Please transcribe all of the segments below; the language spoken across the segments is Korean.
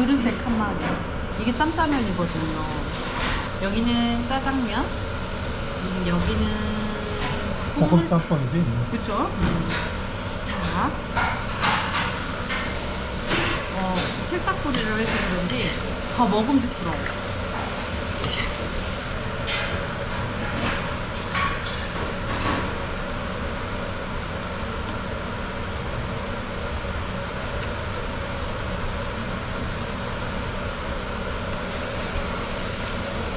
그릇에 칸막이 이게 짬짜면이거든요 여기는 짜장면 음, 여기는 고급 짬뽕이지. 그쵸? 자, 어, 새싹뿌리를 해서 그런지 더 먹음직스러워.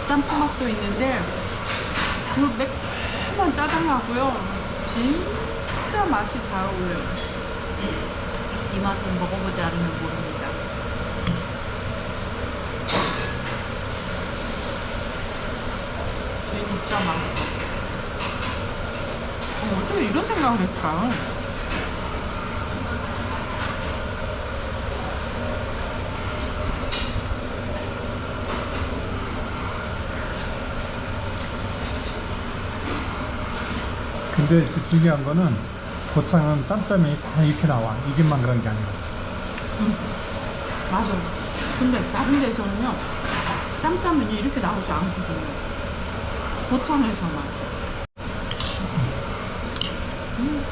짬뽕 맛도 있는데 그 매콤한 짜장하고요. 진짜 맛이 잘 어울려요. 이 맛은 먹어보지 않으면 모릅니다. 진짜 맛있어 어, 어떻게 이런 생각을 했을까요? 근데 그 중요한 거는 고창은 짬짜면이 다 이렇게 나와. 이 집만 그런 게 아니라. 맞아 근데 다른 데서는요 짬짜면이 이렇게 나오지 않거든요 고창에서만 음.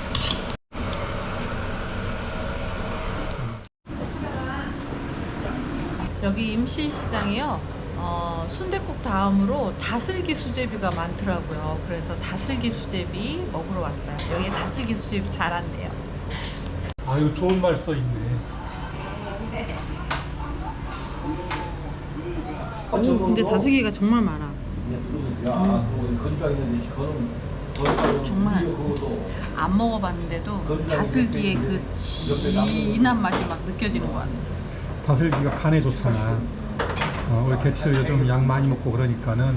여기 임시시장이요 어, 순댓국 다음으로 다슬기 수제비가 많더라고요. 그래서 다슬기 수제비 먹으러 왔어요. 여기 다슬기 수제비 잘한대요. 아유, 좋은 말 써 있네. 오 근데 다슬기가 정말 많아. 정말 안 먹어봤는데도 다슬기의 그 진한 맛이 막 느껴지는 것 같아. 다슬기가 간에 좋잖아. 어, 우리 개츠 요즘 약 많이 먹고 그러니까는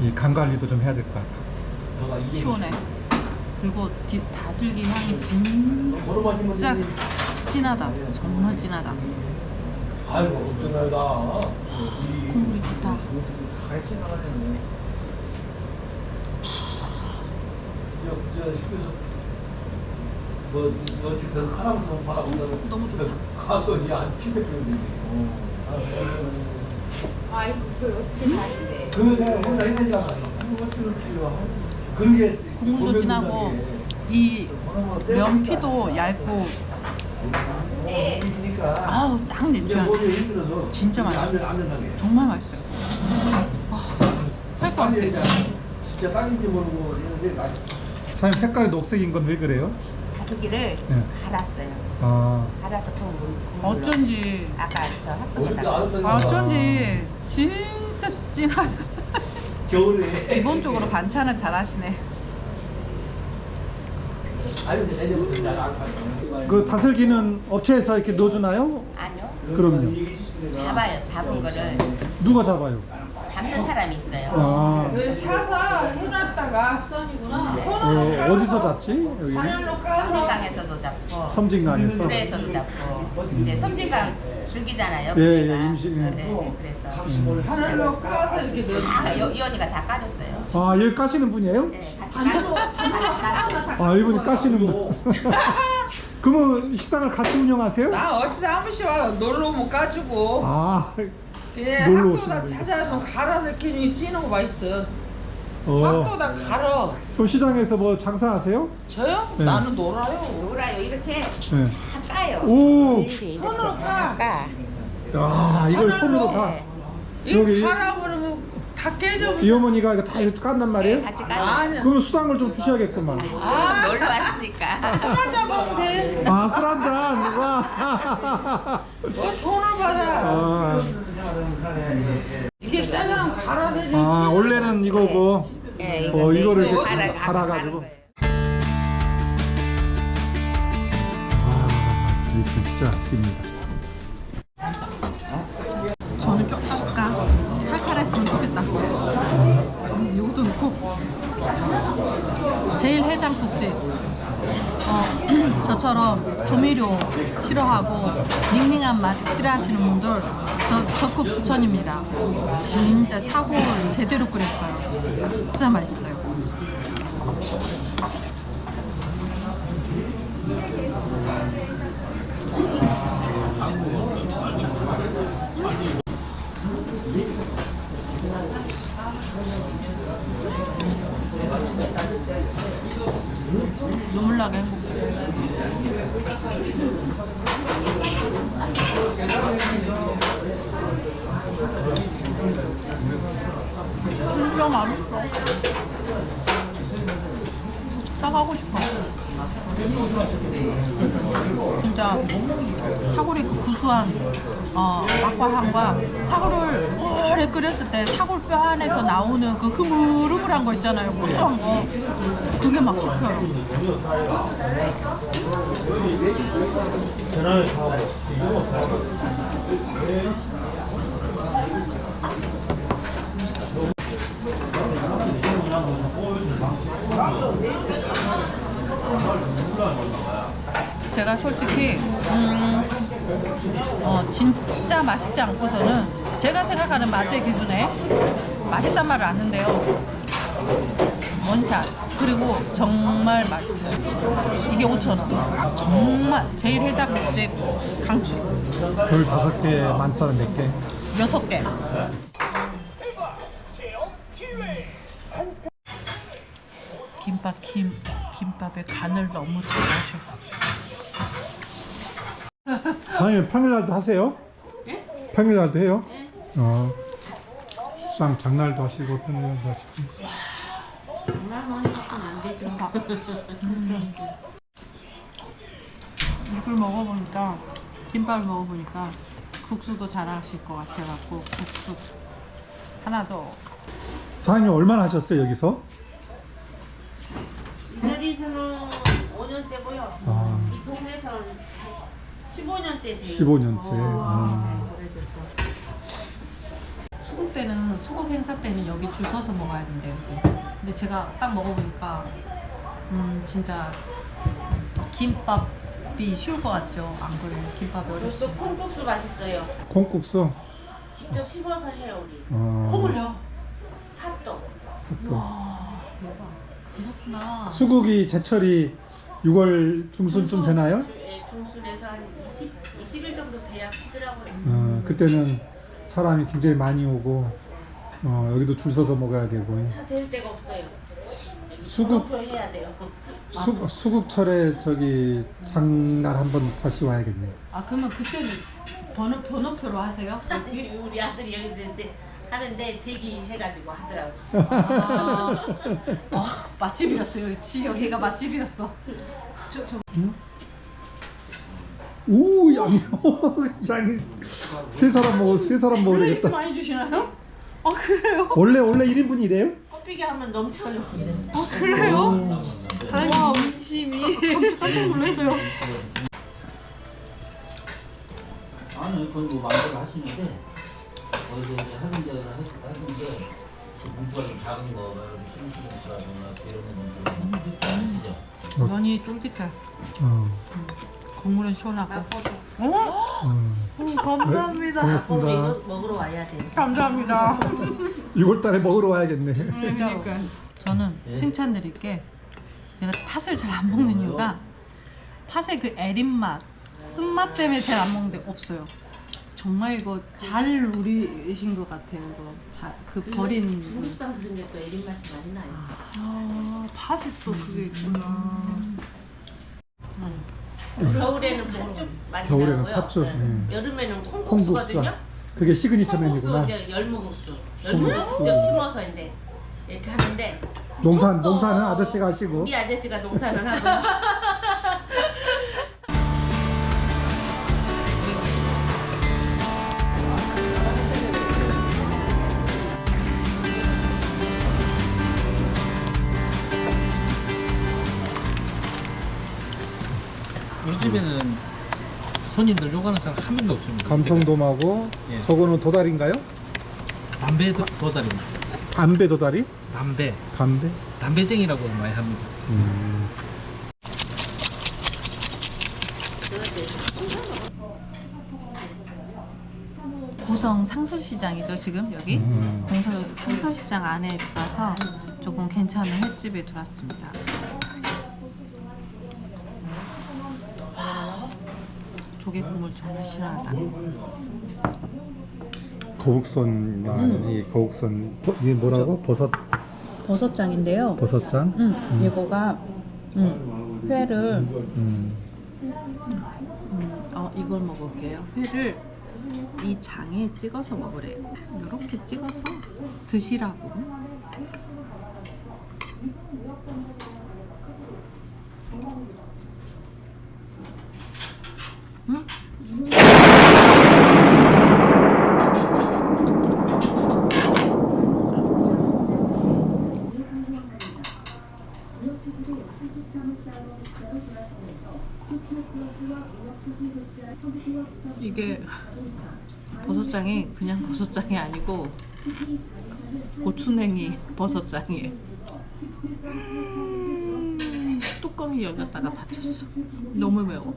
이 간 관리도 좀 해야 될 것 같아. 시원해. 그리고 디- 다슬기 향이 진짜 진하다. 정말 진하다. 아이고 엄청나다. 국물이 좋다. 뭐 바라본다고 너무 좋다. 가서 이안 치매주는데. 아이고 그걸 어떻게 사는데 그 내가 혼자 했는잖아. 그거 어떻게 해요? 그런 게 국물도 진하고 이 면피도 얇고 네. 아우 딱. 힘들어서 진짜 맛있어. 안, 안 된다게. 정말 맛있어요. 아, 살것 같아. 진짜 딱인지 모르고 했는데 나 사장님 색깔이 녹색인 건 왜 그래요? 다슬기를 네. 갈았어요. 아, 갈아서 그 물, 국물로. 어쩐지 아까 저안 했더니 어쩐지 진짜 진하다. 겨울에 기본적으로 반찬을 잘 하시네. 아니 근데 내년부터 이제 안 가요. 그 다슬기는 업체에서 이렇게 넣어주나요? 아니요. 그럼요. 잡아요. 잡은 거를 누가 잡아요? 잡는 사람이 있어요. 아, 사서 해놨다가 어, 어디서 잡지? 까서 섬진강에서도 잡고 섬진강에서. 물에서도 잡고 이제 섬진강 줄기잖아요. 예, 예, 물에가. 임시, 예. 네, 네, 그래서 하늘로 까서 이렇게 넣어. 다 여, 이 언니가 다 까줬어요. 아, 여기 까시는 분이에요? 네, 같이 까고. 아, 이분이 까시는 분. 그러면 식당을 같이 운영하세요? 나 어찌 사무실 와 놀러 오면 까주고 아, 예, 놀러 학도다 찾아서 갈아 넣기니 찌는 거 맛있어 어. 학도다 갈아 그럼 시장에서 뭐 장사하세요? 저요? 네. 나는 놀아요 놀아요. 이렇게 네. 다 까요. 오. 손으로 다 까. 까. 야, 이걸. 손으로 다. 이거 여기- 갈아 그러면 다 깨져 이 어머니가 이거 다 이렇게 깐단 네, 말이에요? 같이 까요. 아니야 그러면 수당을 좀 주셔야겠구만. 아. 놀러 왔으니까. 술 한잔 먹으면 돼 아, 술 한 잔. 와. 뭐 돈을 받아 아, 이게 짜장 갈아 되지 아, 원래는 이거고. 예, 어, 이거를 이거 이렇게 갈아- 갈아가지고. 갈은. 와, 줄 진짜 깁니다. 저는 좀 아까 칼칼했으면 좋겠다. 음, 이것도 넣고. 제일 해장국집. 어, 저처럼 조미료 싫어하고 닝닝한 맛 싫어하시는 분들 저, 적극 추천입니다. 진짜 사골 제대로 끓였어요. 진짜 맛있어요. 눈물 나게 행복. 구수한 어, 맛과 향과 사골을 오래 끓였을 때 사골 뼈 안에서 나오는 그 흐물흐물한 거 있잖아요. 고소한 거. 그게 막 씹혀요. 제가 솔직히 음, 어, 진짜 맛있지 않고서는 제가 생각하는 맛의 기준에 맛있단 말을 아는데요. 원샷 그리고 정말 맛있어요. 이게 5,000원. 정말 제일 해장국집 강추 별 다섯 개 만짜는 몇 개? 여섯 개. 김밥 김 김밥에 간을 너무 잘 하셔. 사장님 평일날도 하세요? 평일날도 해요? 어. 쌍 장날도 하시고 평일날도 하시고. 이걸 먹어보니까 김밥을 먹어보니까 국수도 잘하실 것 같아갖고 국수 하나 더. 사장님 얼마나 하셨어요 여기서? 이 자리에서는 5년째고요. 아. 이 동네에서는 15년째 돼요. 15년째. 아. 수국 때는 수국 행사 때는 여기 줄 서서 먹어야 된대요 지금. 근데 제가 딱 먹어보니까 음 진짜 김밥이 쉬울 것 같죠? 안 그래요? 김밥이 어렵죠? 또 콩국수 맛있어요. 콩국수. 직접 심어서 해요 우리. 어. 콩을요? 팥도. 또. 와 대박. 그렇구나. 수국이 제철이 6월 중순쯤 되나요? 주- 예, 중순에서 한 20, 20일 정도 돼야 하더라고요. 어, 그때는 사람이 굉장히 많이 오고 어, 여기도 줄 서서 먹어야 되고 다될 데가 없어요. 번호표 해야 돼요. 수, 수국철에 저기 장날 한번 다시 와야겠네. 아 그러면 그때는 번호 번호표로 하세요? 여기? 우리 아들이 여기 있을 때 하는데 대기 해가지고 하더라고. 아, 어, 맛집이었어요. 지 여기가 맛집이었어. 저, 저 오 양이 양이 세 사람 먹어 세 사람 이렇게 되겠다. 많이 주시나요? 아 그래요? 원래 원래 1인분이 이래요? 껍데기 하면 넘쳐요. 아 그래요? 와 의심이 깜짝 놀랐어요. 아니 그건 뭐 마음대로 하시는데 어디서 이제 하는 데는 하는데 그 문구가 좀 작은 거 말고 심심하거나 이런 거는 아시죠? 면이 쫄깃해. 어, 국물은 시원하고. 어. 음, 감사합니다. 어, 고맙습니다. 이거 먹으러 와야 돼. 감사합니다. 6월달에 먹으러 와야겠네. 그러니까 저는 칭찬드릴 게 제가 팥을 잘 안 먹는 이유가 팥의 그 애린 맛, 쓴맛 때문에 잘 안 먹는데 없어요. 정말 이거 잘 우리신 것 같아요. 이거 잘, 그 버린 중국산 그런 게또 애린 맛이 많이 나요. 아 팥이 또 그게 있구나. 겨울에는 팥죽 많이 겨울에는 나고요. 팥죽, 네. 음. 여름에는 콩국수. 콩국수거든요. 그게 시그니처 콩국수 메뉴구나. 이제 열무국수. 콩국수. 직접 심어서 이제 이렇게 하는데 농산 또 농사는 아저씨가 하시고 우리 아저씨가 농사를 하고 우리 집에는 손님들 요구하는 사람 한 명도 없습니다. 감성돔하고 예. 저거는 도다리인가요? 담배 도- 도다리입니다. 담배 도다리? 담배, 담배? 담배쟁이라고 많이 합니다. 음. 고성 상설시장이죠 지금 여기 음. 공서 상설시장 안에 들어가서 조금 괜찮은 횟집에 들어왔습니다. 조개 국물 정말 실하다. 거북선 아, 이 거북선 버- 이게 뭐라고? 버섯 버섯장인데요. 버섯장? 음, 이거가 음, 회를 음. 음, 어 이걸 먹을게요. 회를 이 장에 찍어서 먹으래요. 이렇게 찍어서 드시라고. 음? 이게 버섯장이 그냥 버섯장이 아니고 고추냉이 버섯장이에요. 음, 뚜껑이 열렸다가 닫혔어. 너무 매워.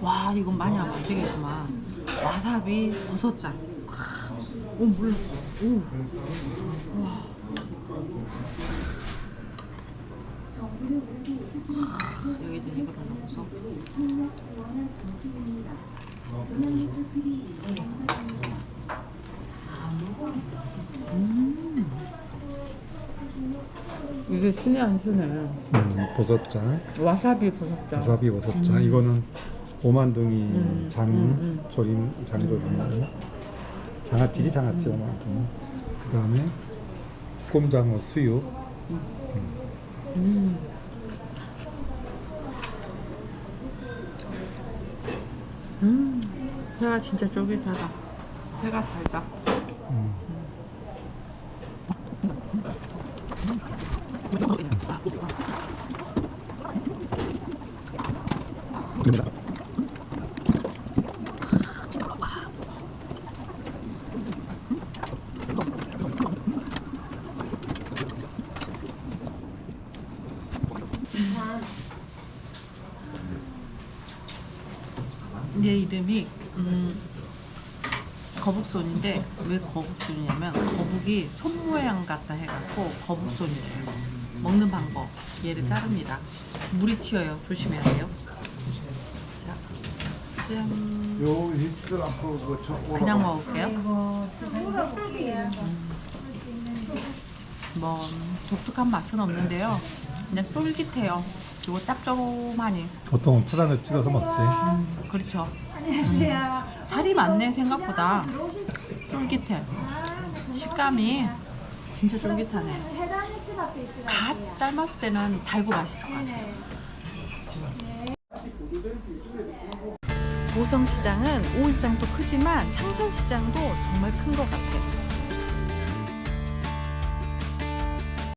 와 이건 많이 안 되겠구만. 와사비 버섯장. 크, 오 몰랐어. 오. 와. 여기다 이거를 넣어서. 이게 신의 안 신해. 음, 버섯장, 와사비 버섯장. 와사비 버섯장. 이거는 오만둥이 음, 장 음, 조림, 장조림이고 장아찌지 장아찌 오만둥이. 그 다음에 꼼장어 수육. 음. 음, 회가 진짜 쫄깃하다. 회가 달다. 음. 얘 이름이 음, 거북손인데 왜 거북손이냐면 거북이 손 모양 같다 해갖고 거북손이래요. 먹는 방법 얘를 자릅니다. 물이 튀어요. 조심해야 돼요. 자, 짠. 요 리스트 앞으로 그 적고 그냥 먹을게요. 음. 뭐 독특한 맛은 없는데요. 그냥 쫄깃해요. 그리고 짭조름하니. 보통 포장을 찍어서 먹지. 음, 그렇죠. 음. 살이 많네 생각보다. 쫄깃해. 식감이 진짜 쫄깃하네. 갓 삶았을 때는 달고 맛있을 것 같아요. 보성시장은 5일장도 크지만 상선시장도 정말 큰 것 같아요.